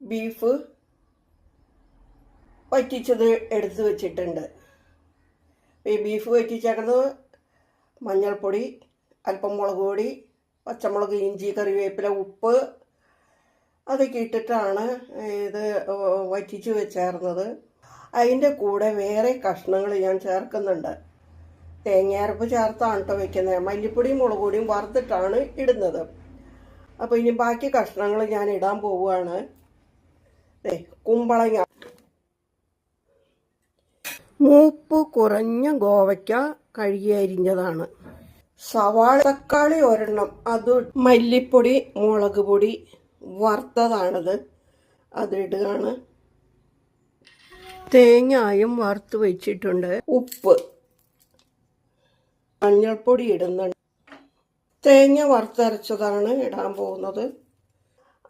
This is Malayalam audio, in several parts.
ബീഫ് വറ്റിച്ചത് എടുത്ത് വെച്ചിട്ടുണ്ട്. ഈ ബീഫ് വറ്റിച്ചേക്കുന്നത് മഞ്ഞൾപ്പൊടി അല്പം മുളക് പൊടി പച്ചമുളക് ഇഞ്ചി കറിവേപ്പില ഉപ്പ്. അതൊക്കെ ഇട്ടിട്ടാണ് ഇത് വറ്റിച്ച് വെച്ചേർന്നത്. അതിന്റെ കൂടെ വേറെ കഷ്ണങ്ങൾ ഞാൻ ചേർക്കുന്നുണ്ട്. തേങ്ങയരപ്പ് ചേർത്താണ് കേട്ടോ വെക്കുന്നത്. മല്ലിപ്പൊടിയും മുളക് പൊടിയും വറുത്തിട്ടാണ് ഇടുന്നത്. അപ്പോൾ ഇനി ബാക്കി കഷ്ണങ്ങൾ ഞാൻ ഇടാൻ പോവുകയാണ്. കുമ്പളങ്ങ. മൂപ്പ് കുറഞ്ഞ ഗോവയ്ക്ക കഴുകി അരിഞ്ഞതാണ്. സവാള തക്കാളി ഒരെണ്ണം അത് മല്ലിപ്പൊടി മുളക് പൊടി വറുത്തതാണത്. അതിടുകയാണ് തേങ്ങായും വറുത്ത് വെച്ചിട്ടുണ്ട്. ഉപ്പ് മഞ്ഞൾപ്പൊടി ഇടുന്നുണ്ട്. തേങ്ങ വറുത്തരച്ചതാണ് ഇടാൻ പോകുന്നത്.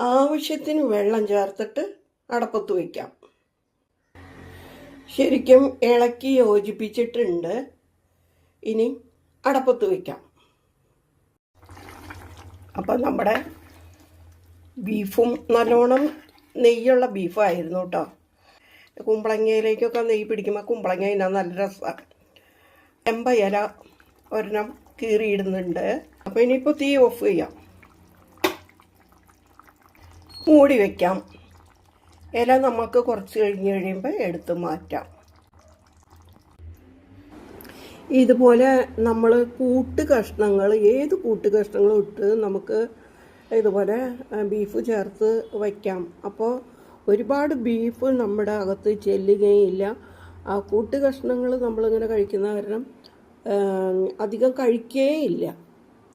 ആവശ്യത്തിന് വെള്ളം ചേർത്തിട്ട് അടപ്പത്ത് വയ്ക്കാം. ശരിക്കും ഇളക്കി യോജിപ്പിച്ചിട്ടുണ്ട്. ഇനി അടപ്പത്ത് വയ്ക്കാം. അപ്പം നമ്മുടെ ബീഫും നല്ലോണം നെയ്യുള്ള ബീഫായിരുന്നു കേട്ടോ കുമ്പളങ്ങയിലേക്കൊക്കെ നെയ്യ് പിടിക്കുമ്പോൾ കുമ്പളങ്ങ ഇതിനാ നല്ല രസമാണ് എമ്പ ഇല ഒരെണ്ണം കീറിയിടുന്നുണ്ട്. അപ്പോൾ ഇനിയിപ്പോൾ തീ ഓഫ് ചെയ്യാം. മൂടി വയ്ക്കാം. ഇല നമുക്ക് കുറച്ച് കഴിഞ്ഞ് കഴിയുമ്പോൾ എടുത്ത് മാറ്റാം. ഇതുപോലെ നമ്മൾ കൂട്ട് കഷ്ണങ്ങൾ ഏത് കൂട്ട് കഷ്ണങ്ങളും ഇട്ട് നമുക്ക് ഇതുപോലെ ബീഫ് ചേർത്ത് വയ്ക്കാം അപ്പോൾ ഒരുപാട് ബീഫ് നമ്മുടെ അകത്ത് ചെല്ലുകയില്ല. ആ കൂട്ട് കഷ്ണങ്ങൾ നമ്മളിങ്ങനെ കഴിക്കുന്ന കാരണം അധികം അധികം കഴിക്കുകയില്ല